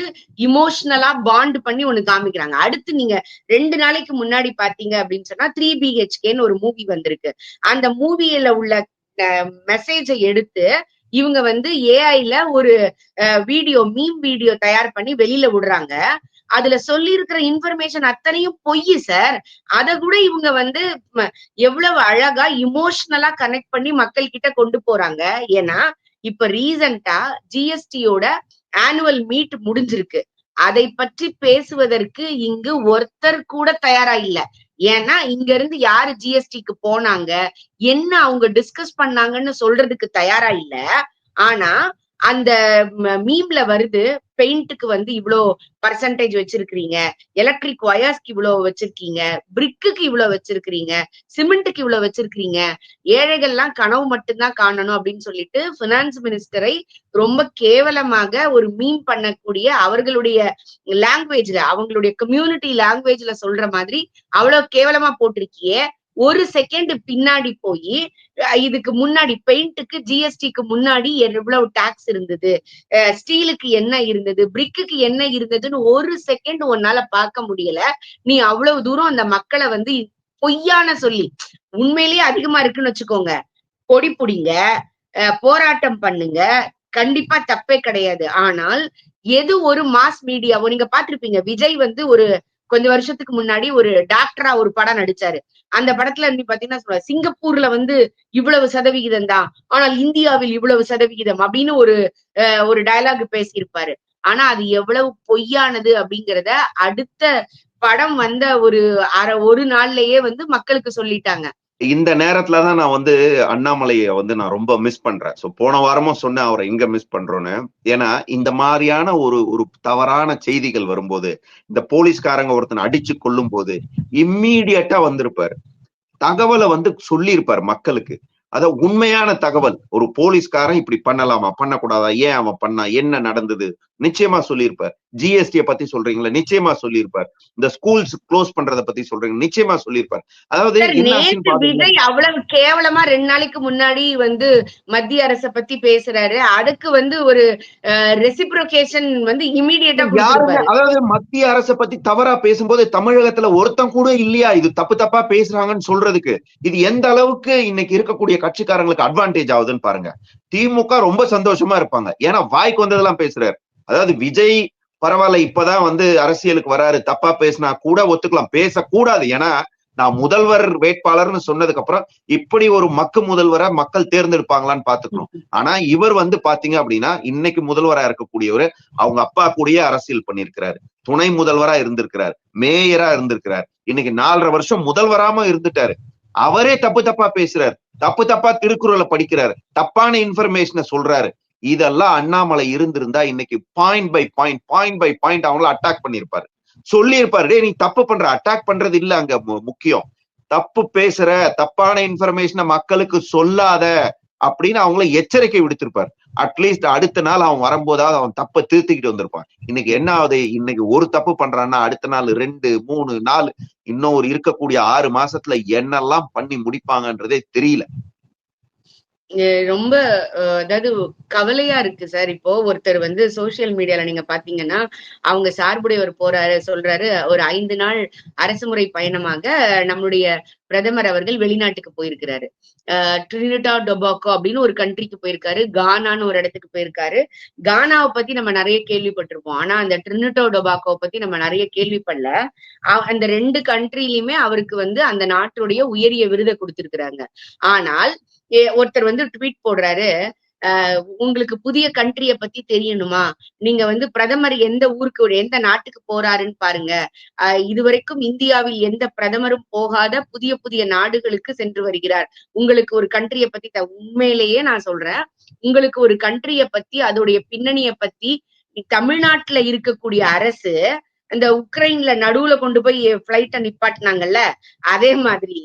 இமோஷனலா பாண்ட் பண்ணி ஒண்ணு காமிக்கிறாங்க. அடுத்து நீங்க ரெண்டு நாளைக்கு முன்னாடி பாத்தீங்க அப்படின்னு சொன்னா த்ரீ பிஹெச்கேன்னு ஒரு மூவி வந்திருக்கு. அந்த மூவியில உள்ள மெசேஜை எடுத்து இவங்க வந்து ஏஐல ஒரு வீடியோ மீம் வீடியோ தயார் பண்ணி வெளியில விடுறாங்க. அதுல சொல்லி இருக்கிற இன்ஃபர்மேஷன் அத்தனையும் பொய் சார் அத கூட இவங்க வந்து எவ்வளவு அழகா இமோஷனலா கனெக்ட் பண்ணி மக்கள் கிட்ட கொண்டு போறாங்க. ஏன்னா இப்ப ரீசண்டா ஜிஎஸ்டியோட ஆனுவல் மீட் முடிஞ்சிருக்கு. அதை பற்றி பேசுவதற்கு இங்கு ஒருத்தர் கூட தயாரா இல்ல. ஏன்னா இங்க இருந்து யாரு ஜிஎஸ்டிக்கு போனாங்க என்ன அவங்க டிஸ்கஸ் பண்ணாங்கன்னு சொல்றதுக்கு தயாரா இல்ல. ஆனா அந்த மீம்ல வருது பெயிண்ட்டுக்கு வந்து இவ்வளோ பர்சன்டேஜ் வச்சிருக்கிறீங்க எலக்ட்ரிக் ஒயர்ஸ்க்கு இவ்வளவு வச்சிருக்கீங்க பிரிக்குக்கு இவ்வளவு வச்சிருக்கிறீங்க சிமெண்ட்டுக்கு இவ்வளவு வச்சிருக்கிறீங்க ஏழைகள்லாம் கனவு மட்டும்தான் காணணும் அப்படின்னு சொல்லிட்டு பினான்ஸ் மினிஸ்டரை ரொம்ப கேவலமாக ஒரு மீம் பண்ணக்கூடிய அவர்களுடைய லாங்குவேஜ்ல அவங்களுடைய கம்யூனிட்டி லாங்குவேஜ்ல சொல்ற மாதிரி அவ்வளவு கேவலமா போட்டிருக்கியே ஒரு செகண்ட் பின்னாடி போய் இதுக்கு முன்னாடி பெயிண்ட்டுக்கு ஜிஎஸ்டிக்கு முன்னாடி எவ்வளவு டாக்ஸ் இருந்தது? ஸ்டீலுக்கு என்ன இருந்தது? பிரிக்குக்கு என்ன இருந்ததுன்னு ஒரு செகண்ட் உன்னால பார்க்க முடியல. நீ அவ்வளவு தூரம் அந்த மக்களை வந்து பொய்யான சொல்லி உண்மையிலேயே அதிகமா இருக்குன்னு வச்சுக்கோங்க. பொடி புடிங்க அஹ் போராட்டம் பண்ணுங்க. கண்டிப்பா தப்பே கிடையாது. ஆனால் எது ஒரு மாஸ் மீடியாவோ நீங்க பாத்திருப்பீங்க விஜய் வந்து ஒரு கொஞ்ச வருஷத்துக்கு முன்னாடி ஒரு டாக்டரா ஒரு படம் நடிச்சாரு. அந்த படத்துல நீ பாத்தீங்கன்னா சொல்லுவா, சிங்கப்பூர்ல வந்து இவ்வளவு சதவிகிதம் தான் ஆனால் இந்தியாவில் இவ்வளவு சதவிகிதம் அப்படின்னு ஒரு அஹ், ஒரு டயலாக் பேசியிருப்பாரு. ஆனா அது எவ்வளவு பொய்யானது அப்படிங்கறத அடுத்த படம் வந்த ஒரு அரை ஒரு நாள்லயே வந்து மக்களுக்கு சொல்லிட்டாங்க. இந்த நேரத்துல தான் நான் வந்து அண்ணாமலையை வந்து நான் ரொம்ப மிஸ் பண்றேன். சோ போன வாரமும் சொன்னேன் அவரை எங்க மிஸ் பண்றோன்னு. ஏன்னா இந்த மாதிரியான ஒரு ஒரு தவறான செய்திகள் வரும்போது இந்த போலீஸ்காரங்க ஒருத்தனை அடிச்சு கொல்லும் போது இம்மீடியட்டா வந்திருப்பாரு. தகவலை வந்து சொல்லியிருப்பாரு மக்களுக்கு. அத உண்மையான தகவல். ஒரு போலீஸ்காரன் இப்படி பண்ணலாமா பண்ணக்கூடாதா? ஏன் அவன் பண்ணா? என்ன நடந்தது? நிச்சயமா சொல்லியிருப்பார். ஜிஎஸ்டியை பத்தி சொல்றீங்களா? நிச்சயமா சொல்லியிருப்பார். இந்த ஸ்கூல்ஸ் க்ளோஸ் பண்றத பத்தி சொல்றீங்க? நிச்சயமா சொல்லியிருப்பார். அதாவது அவ்வளவு கேவலமா ரெண்டு நாளைக்கு முன்னாடி வந்து மத்திய அரச பத்தி பேசுறாரு. அதுக்கு வந்து ஒரு ரெசிப்ரோகேஷன் வந்து இமிடியேட்டா அதாவது மத்திய அரசை பத்தி தவறா பேசும்போது தமிழகத்துல ஒருத்தன் கூட இல்லையா? இது தப்பு தப்பா பேசுறாங்கன்னு சொல்றதுக்கு. இது எந்த அளவுக்கு இன்னைக்கு இருக்கக்கூடிய கட்சிக்காரங்களுக்கு அட்வான்டேஜ் ஆகுதுன்னு பாருங்க. திமுக ரொம்ப சந்தோஷமா இருப்பாங்க. ஏன்னா வாய்க்கு வந்ததெல்லாம் பேசுறாரு. அதாவது விஜய் பரவாயில்ல இப்பதான் வந்து அரசியலுக்கு வராரு. தப்பா பேசினா கூட ஒத்துக்கலாம். பேசக்கூடாது. ஏன்னா நான் முதல்வர் வேட்பாளர்னு சொன்னதுக்கு அப்புறம் இப்படி ஒரு மக்கு முதல்வரை மக்கள் தேர்ந்தெடுப்பாங்களான்னு பாத்துக்கணும். ஆனா இவர் வந்து பாத்தீங்க அப்படின்னா இன்னைக்கு முதல்வரா இருக்கக்கூடியவர் அவங்க அப்பா கூடயே அரசியல் பண்ணியிருக்கிறாரு. துணை முதல்வரா இருந்திருக்கிறார். மேயரா இருந்திருக்கிறார். இன்னைக்கு நாலரை வருஷம் முதல்வராம இருந்துட்டாரு. அவரே தப்பு தப்பா பேசுறாரு. தப்பு தப்பா திருக்குறளை படிக்கிறாரு. தப்பான இன்ஃபர்மேஷனை சொல்றாரு. இதெல்லாம் அண்ணாமலை இருந்திருந்தா இன்னைக்கு point by point point by point அவங்கள அட்டாக் பண்ணிருப்பாரு சொல்லியிருப்பாரு டே நீ தப்பு பண்ற அட்டாக் பண்றது இல்ல அங்க மு- முக்கியம். தப்பு பேசுற தப்பான இன்ஃபர்மேஷனை மக்களுக்கு சொல்லாத அப்படின்னு அவங்கள எச்சரிக்கை விடுத்திருப்பாரு. அட்லீஸ்ட் அடுத்த நாள் அவன் வரும்போதாவது அவன் தப்பை திருத்திக்கிட்டு வந்திருப்பான். இன்னைக்கு என்ன ஆகுது? இன்னைக்கு ஒரு தப்பு பண்றான்னா அடுத்த நாள் ரெண்டு மூணு நாலு இன்னும் ஒரு இருக்கக்கூடிய ஆறு மாசத்துல என்னெல்லாம் பண்ணி முடிப்பாங்கன்றதே தெரியல. ரொம்ப அஹ் அதாவது கவலையா இருக்கு சார். இப்போ ஒருத்தர் வந்து சோசியல் மீடியால நீங்க பாத்தீங்கன்னா அவங்க சார்புடையவர் போறாரு சொல்றாரு ஒரு ஐந்து நாள் அரசு முறை பயணமாக நம்மளுடைய பிரதமர் அவர்கள் வெளிநாட்டுக்கு போயிருக்கிறாரு. அஹ் ட்ரினிடா டொபாக்கோ அப்படின்னு ஒரு கண்ட்ரிக்கு போயிருக்காரு. கானான்னு ஒரு இடத்துக்கு போயிருக்காரு. கானாவை பத்தி நம்ம நிறைய கேள்விப்பட்டிருப்போம். ஆனா அந்த ட்ரினிடோ டொபாக்கோவை பத்தி நம்ம நிறைய கேள்விப்படல. அந்த ரெண்டு கண்ட்ரிலயுமே அவருக்கு வந்து அந்த நாட்டுடைய உயரிய விருதை கொடுத்திருக்கிறாங்க. ஆனால் ஒருத்தர் வந்து ட்வீட் போடுறாரு உங்களுக்கு புதிய கண்ட்ரிய பத்தி தெரியணுமா? நீங்க வந்து பிரதமர் எந்த ஊருக்கு எந்த நாட்டுக்கு போறாருன்னு பாருங்க. அஹ் இதுவரைக்கும் இந்தியாவில் எந்த பிரதமரும் போகாத புதிய புதிய நாடுகளுக்கு சென்று வருகிறார். உங்களுக்கு ஒரு கண்ட்ரிய பத்தி த- உண்மையிலேயே நான் சொல்றேன். உங்களுக்கு ஒரு கண்ட்ரிய பத்தி அதோடைய பின்னணிய பத்தி தமிழ்நாட்டுல இருக்கக்கூடிய அரசு இந்த உக்ரைன்ல நடுவுல கொண்டு போய் பிளைட்ட நிப்பாட்டினாங்கல்ல அதே மாதிரி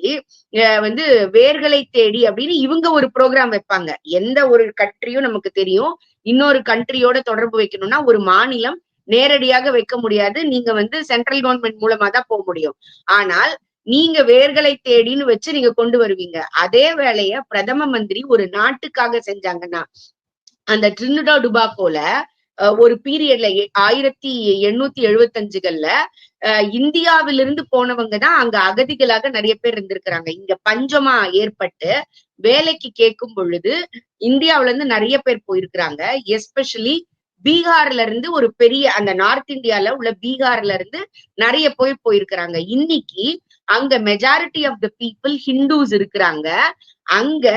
அஹ் வந்து வேர்களை தேடி அப்படின்னு இவங்க ஒரு ப்ரோக்ராம் வைப்பாங்க. எந்த ஒரு கண்ட்ரியும் நமக்கு தெரியும். இன்னொரு கண்ட்ரியோட தொடர்பு வைக்கணும்னா ஒரு மாநிலம் நேரடியாக வைக்க முடியாது. நீங்க வந்து சென்ட்ரல் கவர்மெண்ட் மூலமா தான் போக முடியும். ஆனால் நீங்க வேர்களை தேடின்னு வச்சு நீங்க கொண்டு வருவீங்க. அதே வேலைய பிரதம மந்திரி ஒரு நாட்டுக்காக செஞ்சாங்கன்னா அந்த ட்ரினுடா டுபாக்கோல ஒரு பீரியட்ல ஆயிரத்தி எண்ணூத்தி எழுபத்தஞ்சுகள்ல அஹ், இந்தியாவிலிருந்து போனவங்க தான் அங்க அகதிகளாக நிறைய பேர் இருந்திருக்கிறாங்க. இங்க பஞ்சமா ஏற்பட்டு வேலைக்கு கேட்கும் பொழுது இந்தியாவில இருந்து நிறைய பேர் போயிருக்கிறாங்க. எஸ்பெஷலி பீகார்ல இருந்து ஒரு பெரிய அந்த நார்த் இந்தியால உள்ள பீகார்ல இருந்து நிறைய போய் போயிருக்கிறாங்க. இன்னைக்கு அங்க majority of the people Hindus இருக்கிறாங்க. அங்க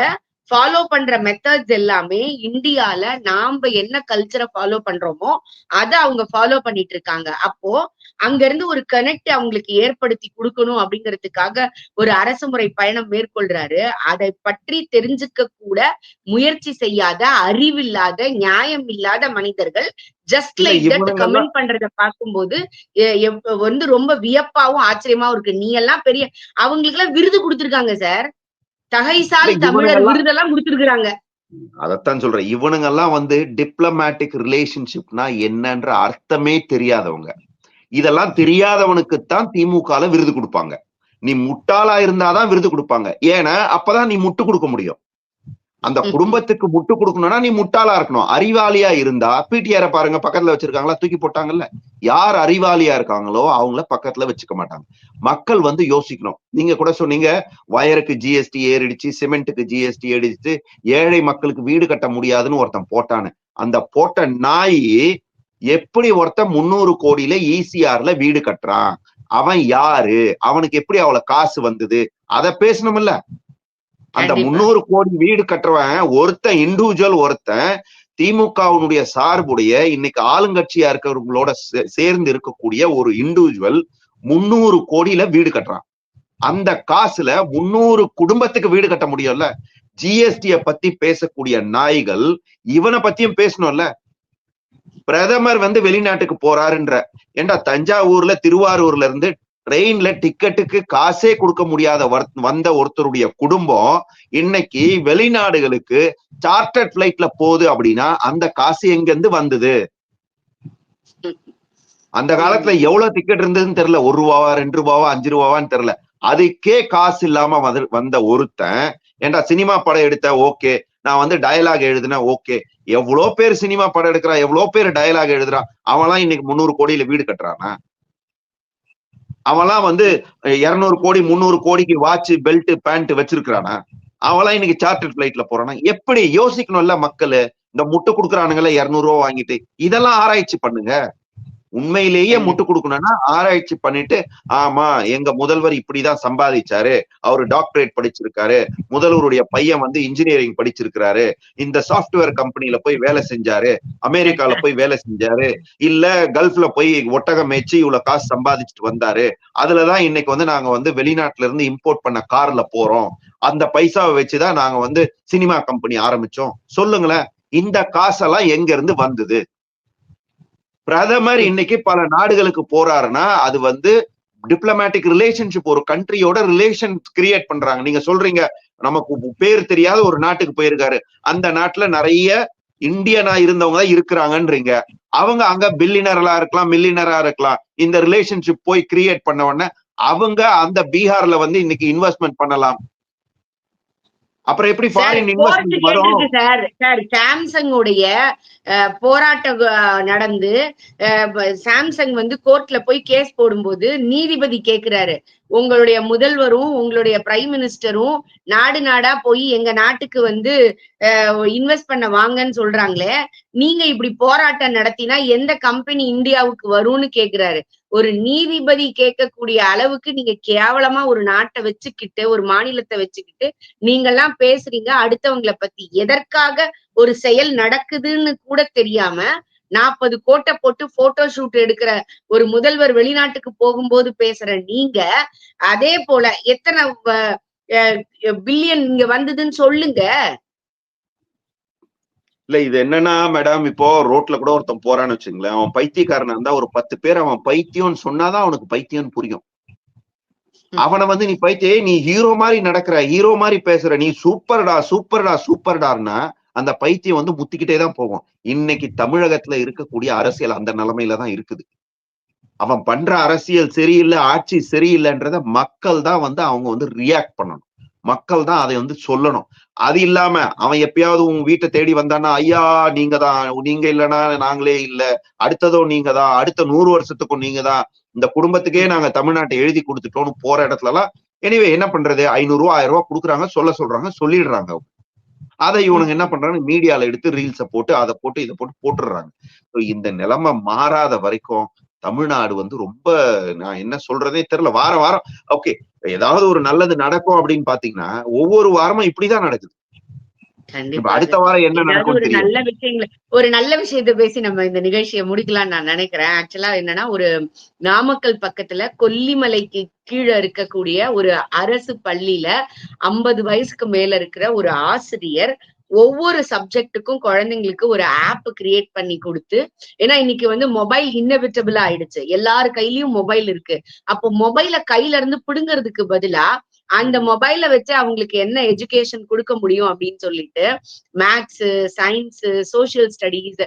ஃபாலோ பண்ற மெத்தட்ஸ் எல்லாமே இந்தியால நாம என்ன கல்ச்சரை ஃபாலோ பண்றோமோ அதை அவங்க ஃபாலோ பண்ணிட்டு இருக்காங்க. அப்போ அங்க இருந்து ஒரு கனெக்ட் அவங்களுக்கு ஏற்படுத்தி கொடுக்கணும் அப்படிங்கிறதுக்காக ஒரு அரசு முறை பயணம் மேற்கொள்றாரு. அதை பற்றி தெரிஞ்சுக்க கூட முயற்சி செய்யாத அறிவில்லாத நியாயம் இல்லாத மனிதர்கள் ஜஸ்ட் லைக் தட் கமெண்ட் பண்றத பார்க்கும்போது வந்து ரொம்ப வியப்பாவும் ஆச்சரியமாவும் இருக்கு. நீ எல்லாம் பெரிய அவங்களுக்கு எல்லாம் விருது கொடுத்திருக்காங்க சார் தகைசால் தமிழர் விருதெல்லாம் கொடுத்திருக்காங்க அதத்தான் சொல்றேன். இவனுங்க எல்லாம் வந்து டிப்ளமேட்டிக் ரிலேஷன்ஷிப்னா என்னன்ற அர்த்தமே தெரியாதவங்க. இதெல்லாம் தெரியாதவனுக்குத்தான் திமுகல விருது கொடுப்பாங்க. நீ முட்டாளா இருந்தாதான் விருது கொடுப்பாங்க. ஏன்னா அப்பதான் நீ முட்டு கொடுக்க முடியும். அந்த குடும்பத்துக்கு முட்டு கொடுக்கணும்னா நீ முட்டாளா இருக்கணும். அறிவாளியா இருந்தா பிடிஆர பாருங்க பக்கத்துல வச்சிருக்காங்களா தூக்கி போட்டாங்கல்ல? யார் அறிவாளியா இருக்காங்களோ அவங்கள பக்கத்துல வச்சுக்க மாட்டாங்க. மக்கள் வந்து யோசிக்கணும். நீங்க கூட சொன்னீங்க வயருக்கு ஜிஎஸ்டி ஏறிடுச்சு சிமெண்ட்டுக்கு ஜிஎஸ்டி ஏறிடுச்சு ஏழை மக்களுக்கு வீடு கட்ட முடியாதுன்னு ஒருத்தன் போட்டான்னு அந்த போட்ட நாய் எப்படி ஒருத்தன் முந்நூறு கோடியில ஈசிஆர்ல வீடு கட்டுறான்? அவன் யாரு? அவனுக்கு எப்படி அவ்வளவு காசு வந்தது? அத பேசணும்ல அந்த. முந்நூறு கோடி வீடு கட்டுறவன் ஒருத்தன் இண்டிவிஜுவல் ஒருத்தன் திமுகவினுடைய சார்புடைய இன்னைக்கு ஆளுங்கட்சியா இருக்கிறவங்களோட சேர்ந்து இருக்கக்கூடிய ஒரு இண்டிவிஜுவல் முந்நூறு கோடியில வீடு கட்டுறான். அந்த காசுல முந்நூறு குடும்பத்துக்கு வீடு கட்ட முடியும்ல? ஜிஎஸ்டிய பத்தி பேசக்கூடிய நாய்கள் இவனை பத்தியும் பேசணும்ல? பிரதமர் வந்து வெளிநாட்டுக்கு போறாருன்ற. ஏண்டா தஞ்சாவூர்ல திருவாரூர்ல இருந்து ட்ரெயின்ல டிக்கெட்டுக்கு காசே கொடுக்க முடியாத வந்த ஒருத்தருடைய குடும்பம் இன்னைக்கு வெளிநாடுகளுக்கு சார்ட்டர்ட் பிளைட்ல போகுது அப்படின்னா அந்த காசு எங்க இருந்து வந்தது? அந்த காலத்துல எவ்வளவு டிக்கெட் இருந்ததுன்னு தெரியல. ஒரு ரூபாவா ரெண்டு ரூபாவா அஞ்சு ரூபாவான்னு தெரியல. அதுக்கே காசு இல்லாம வந்து- வந்த ஒருத்தன் ஏண்டா சினிமா படம் எடுத்த? ஓகே. நான் வந்து டயலாக் எழுதுனேன். ஓகே. எவ்வளவு பேர் சினிமா படம் எடுக்கிறான் எவ்வளவு பேர் டயலாக் எழுதுறான் அவன்லாம் இன்னைக்கு முந்நூறு கோடியில வீடு கட்டுறானா? அவன்லாம் வந்து இருநூறு கோடி முந்நூறு கோடிக்கு வாட்ச் பெல்ட் பேண்ட் வச்சிருக்கிறானா? அவெல்லாம் இன்னைக்கு சார்ட்டர் பிளைட்ல போறானா? எப்படி யோசிக்கணும்ல மக்கள்? இந்த முட்டு கொடுக்குறானுங்களே இருநூறு ரூபா வாங்கிட்டு. இதெல்லாம் ஆராய்ச்சி பண்ணுங்க. உண்மையிலேயே முட்டு கொடுக்கணும்னா ஆராய்ச்சி பண்ணிட்டு ஆமா எங்க முதல்வர் இப்படிதான் சம்பாதிச்சாரு அவரு டாக்டரேட் படிச்சிருக்காரு முதல்வருடைய பையன் வந்து இன்ஜினியரிங் படிச்சிருக்காரு இந்த சாஃப்ட்வேர் கம்பெனில போய் வேலை செஞ்சாரு அமெரிக்கால [laughs] போய் வேலை செஞ்சாரு இல்ல கல்ஃப்ல போய் ஒட்டகம் மேய்ச்சி இவ்வளவு காசு சம்பாதிச்சுட்டு வந்தாரு அதுலதான் இன்னைக்கு வந்து நாங்க வந்து வெளிநாட்டுல இருந்து இம்போர்ட் பண்ண கார்ல போறோம் அந்த பைசாவை வச்சுதான் நாங்க வந்து சினிமா கம்பெனி ஆரம்பிச்சோம். சொல்லுங்களேன் இந்த காசெல்லாம் எங்க இருந்து வந்தது? பிரதமர் இன்னைக்கு பல நாடுகளுக்கு போறாருன்னா அது வந்து டிப்ளமேட்டிக் ரிலேஷன்ஷிப் ஒரு கண்ட்ரியோட ரிலேஷன் கிரியேட் பண்றாங்க. நீங்க சொல்றீங்க நமக்கு பேர் தெரியாத ஒரு நாட்டுக்கு போயிருக்காரு. அந்த நாட்டுல நிறைய இந்தியனா இருந்தவங்க தான் இருக்கிறாங்கன்றீங்க. அவங்க அங்க பில்லினரா இருக்கலாம் மில்லினரா இருக்கலாம். இந்த ரிலேஷன்ஷிப் போய் கிரியேட் பண்ண உடனே அவங்க அந்த பீகார்ல வந்து இன்னைக்கு இன்வெஸ்ட்மெண்ட் பண்ணலாம். அப்புறம் எப்படி ஃபாரின் இன்வெஸ்ட்மெண்ட் வரும்? சார் சார் சாம்சங் உடைய போராட்டம் நடந்து சாம்சங் வந்து கோர்ட்ல போய் கேஸ் போடும்போது நீதிபதி கேக்குறாரு. உங்களுடைய முதல்வரும் உங்களுடைய பிரைம் மினிஸ்டரும் நாடு நாடா போய் எங்க நாட்டுக்கு வந்து இன்வெஸ்ட் பண்ண வாங்கன்னு சொல்றாங்களே நீங்க இப்படி போராட்டம் நடத்தினா எந்த கம்பெனி இந்தியாவுக்கு வரும்னு கேக்குறாரு. ஒரு நீதிபதி கேட்கக்கூடிய அளவுக்கு நீங்க கேவலமா ஒரு நாட்டை வச்சுக்கிட்டு ஒரு மாநிலத்தை வச்சுக்கிட்டு நீங்கெல்லாம் பேசுறீங்க. அடுத்தவங்கள பத்தி எதற்காக ஒரு செயல் நடக்குதுன்னு கூட தெரியாம நாற்பது கோட்டை போட்டு போட்டோ ஷூட் எடுக்கிற ஒரு முதல்வர் வெளிநாட்டுக்கு போகும்போது பேசுற நீங்க அதே போல எத்தனை பில்லியன் இங்க வந்ததுன்னு சொல்லுங்க. இல்ல இது என்னன்னா மேடம் இப்போ ரோட்ல கூட ஒருத்தன் போறான்னு வச்சுங்களேன் அவன் பைத்தியக்காரனா இருந்தா ஒரு பத்து பேர் அவன் பைத்தியம்னு சொன்னாதான் அவனுக்கு பைத்தியம் புரியும். அவனை வந்து நீ பைத்திய நீ ஹீரோ மாதிரி நடக்கிற ஹீரோ மாதிரி பேசுற நீ சூப்பர்டா சூப்பர்டா சூப்பர்டான்னா அந்த பைத்தியம் வந்து முத்திக்கிட்டே தான் போகும் இன்னைக்கு தமிழகத்துல இருக்கக்கூடிய அரசியல் அந்த நிலைமையில தான் இருக்குது. அவன் பண்ற அரசியல் சரியில்லை ஆட்சி சரியில்லைன்றத மக்கள் தான் வந்து அவங்க வந்து ரியாக்ட் பண்ணணும். மக்கள் தான் அதை வந்து சொல்லணும். அது இல்லாம அவன் எப்பயாவது உன் வீட்டை தேடி வந்தானா ஐயா நீங்க தான் நீங்க இல்லைன்னா நாங்களே இல்ல. அடுத்ததோ நீங்க தான் அடுத்த நூறு வருஷத்துக்கும் நீங்க தான் இந்த குடும்பத்துக்கே நாங்க தமிழ்நாட்டை எழுதி கொடுத்துட்டோம்னு போற இடத்துல எல்லாம் எனிவே என்ன பண்றது? ஐநூறு ரூபா ஆயிரம் ரூபா கொடுக்குறாங்க சொல்ல சொல்றாங்க சொல்லிடுறாங்க அதை இவனுங்க என்ன பண்றாங்க? மீடியால எடுத்து ரீல்ஸ போட்டு அதை போட்டு இதை போட்டு போட்டுடுறாங்க. இந்த நிலைமை மாறாத வரைக்கும் தமிழ்நாடு வந்து ரொம்ப நான் என்ன சொல்றதே தெரியல. வாரம் வாரம். ஓகே ஏதாவது ஒரு நல்லது நடக்கும் அப்படின்னு பாத்தீங்கன்னா ஒவ்வொரு வாரமும் இப்படிதான் நடக்குது. அடுத்த வாரம் என்ன நடக்கும் ஒரு நல்ல விஷயங்களை ஒரு நல்ல விஷயத்த பேசி நம்ம இந்த நிகழ்ச்சியை முடிக்கலாம்னு நான் நினைக்கிறேன். ஆக்சுவலா என்னன்னா ஒரு நாமக்கல் பக்கத்துல கொல்லிமலைக்கு கீழே இருக்கக்கூடிய ஒரு அரசு பள்ளியில ஐம்பது வயசுக்கு மேல இருக்கிற ஒரு ஆசிரியர் ஒவ்வொரு சப்ஜெக்டுக்கும் குழந்தைங்களுக்கு ஒரு ஆப் கிரியேட் பண்ணி கொடுத்து ஏன்னா இன்னைக்கு வந்து மொபைல் இன்னவிட்டபிள் ஆயிடுச்சு. எல்லாரு கையிலயும் மொபைல் இருக்கு. அப்போ மொபைல கையில இருந்து பிடுங்கிறதுக்கு பதிலா அந்த மொபைல வச்சு அவங்களுக்கு என்ன எஜுகேஷன் கொடுக்க முடியும் அப்படின்னு சொல்லிட்டு maths science social studies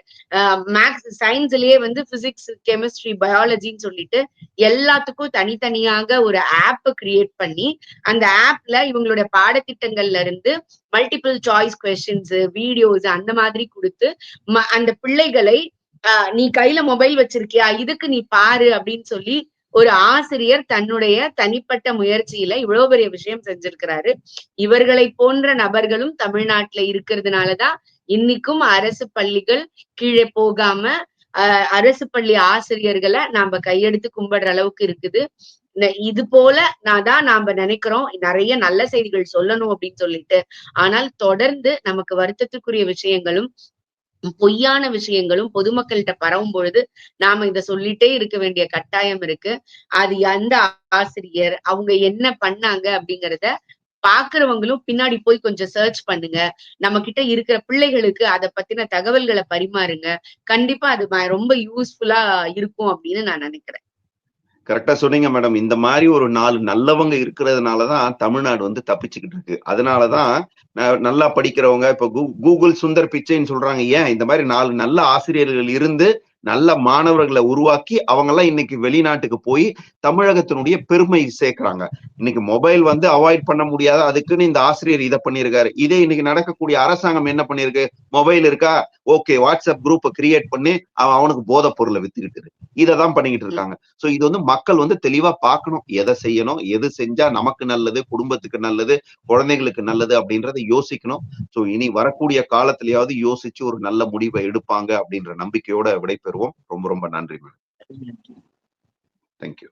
maths சயின்ஸ்லயே வந்து பிசிக்ஸ் கெமிஸ்ட்ரி பயாலஜின்னு சொல்லிட்டு எல்லாத்துக்கும் தனித்தனியாக ஒரு ஆப் கிரியேட் பண்ணி அந்த ஆப்ல இவங்களுடைய பாடத்திட்டங்கள்ல இருந்து மல்டிபிள் சாய்ஸ் கொஸ்டின்ஸ் வீடியோஸ் அந்த மாதிரி கொடுத்து அந்த பிள்ளைகளை நீ கையில மொபைல் வச்சிருக்கியா? இதுக்கு நீ பாரு அப்படின்னு சொல்லி ஒரு ஆசிரியர் தன்னுடைய தனிப்பட்ட முயற்சியில இவ்வளவு பெரிய விஷயம் செஞ்சிருக்கிறாரு. இவர்களை போன்ற நபர்களும் தமிழ்நாட்டுல இருக்கிறதுனாலதான் இன்னைக்கும் அரசு பள்ளிகள் கீழே போகாம அஹ் அரசு பள்ளி ஆசிரியர்களை நாம கையெடுத்து கும்பிடுற அளவுக்கு இருக்குது. இது போல நான் தான் நாம நினைக்கிறோம் நிறைய நல்ல செய்திகள் சொல்லணும் அப்படின்னு சொல்லிட்டு. ஆனால் தொடர்ந்து நமக்கு வருத்தத்துக்குரிய விஷயங்களும் பொய்யான விஷயங்களும் பொதுமக்கள்கிட்ட பரவும் பொழுது நாம இத சொல்லிட்டே இருக்க வேண்டிய கட்டாயம் இருக்கு. அது எந்த ஆசிரியர் அவங்க என்ன பண்ணாங்க அப்படிங்கறத பாக்குறவங்களும் பின்னாடி போய் கொஞ்சம் சர்ச் பண்ணுங்க. நம்ம கிட்ட இருக்கிற பிள்ளைகளுக்கு அதை பத்தின தகவல்களை பரிமாறுங்க. கண்டிப்பா அது ரொம்ப யூஸ்ஃபுல்லா இருக்கும் அப்படின்னு நான் நினைக்கிறேன். கரெக்டா சொன்னீங்க மேடம் இந்த மாதிரி ஒரு நாலு நல்லவங்க இருக்கிறதுனாலதான் தமிழ்நாடு வந்து தப்பிச்சுக்கிட்டு இருக்கு. அதனாலதான் நல்லா படிக்கிறவங்க இப்ப கூகுள் சுந்தர் பிச்சைன்னு சொல்றாங்க. ஏன்? இந்த மாதிரி நாலு நல்ல ஆசிரியர்கள் இருந்து நல்ல மாணவர்களை உருவாக்கி அவங்க எல்லாம் இன்னைக்கு வெளிநாட்டுக்கு போய் தமிழகத்தினுடைய பெருமை சேர்க்கிறாங்க. இன்னைக்கு மொபைல் வந்து அவாய்ட் பண்ண முடியாத அதுக்குன்னு இந்த ஆசிரியர் இதை பண்ணியிருக்காரு இதே இன்னைக்கு நடக்கக்கூடிய அரசாங்கம் என்ன பண்ணிருக்கு மொபைல் இருக்கா? ஓகே வாட்ஸ்அப் குரூப்பை கிரியேட் பண்ணி அவன் அவனுக்கு போதை பொருளை வித்துக்கிட்டு இதை தான் பண்ணிக்கிட்டு இருக்காங்க. சோ இது வந்து மக்கள் வந்து தெளிவா பார்க்கணும். எதை செய்யணும்? எது செஞ்சா நமக்கு நல்லது? குடும்பத்துக்கு நல்லது? குழந்தைங்களுக்கு நல்லது? அப்படின்றத யோசிக்கணும். சோ இனி வரக்கூடிய காலத்திலேயாவது யோசிச்சு ஒரு நல்ல முடிவை எடுப்பாங்க அப்படின்ற நம்பிக்கையோட விடைபெறும் விடைபெறுவோம் ரொம்ப ரொம்ப நன்றி. Madam thank you